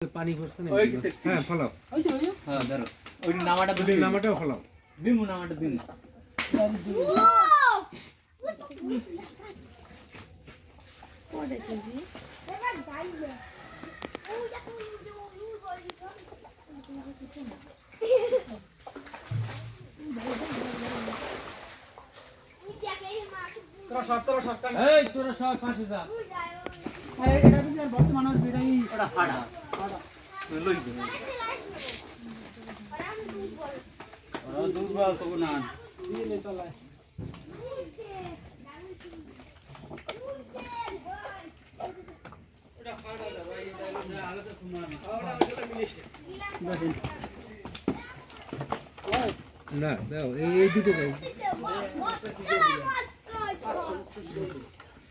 পানি পড়ছে না। হ্যাঁ ফলাও। হ্যাঁ ধরো। ওই নামাটা ওই দিবি নামাটাও ফলাও। দিমু নামাটা দিমু এই তোরা সব পাশে যা। লই দে ওরা দুর্বল তো না। ওটা আলাদা না দাও এই দুটো দাও।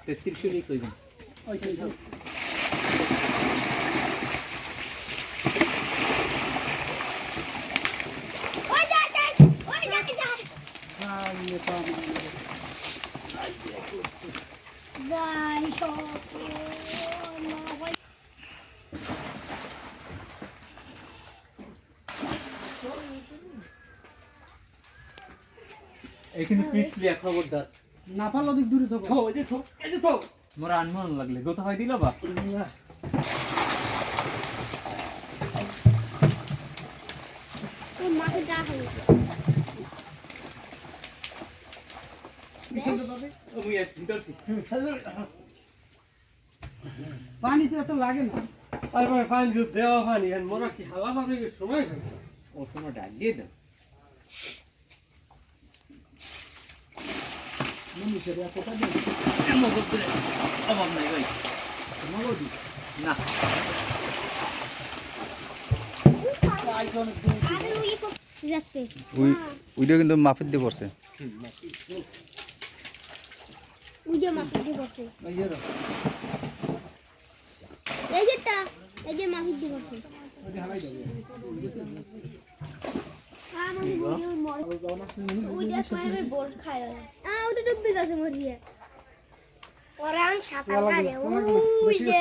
তেত্রিশশো লিখ কইবেন। এখানে পিছলি এক খবরদার। না পারলে অধিক দূরে থাকো। থো এই যে থো এই যে থো মোর আনমন লাগলে। গোতা হয় দিল বা? মুই আস ভিতরছি পানিতে এত লাগে না। আর ভাই পানি দুধ দেওয়া পানি আর মোরা কি হালা পাবে সময় ও তোমার ডাক দিয়ে দাও। মানুষের এতটা দিন এমন করতে অভাব নাই ভাই। মগদি না। ওইটা কিন্তু মাফির দিয়ে পড়ছে। উজে মাফি দি বসে এই যে এই যেটা এই যে মাফি দি বুঝে মরিয়ে। ওরা সাঁতার কাটে ওই যে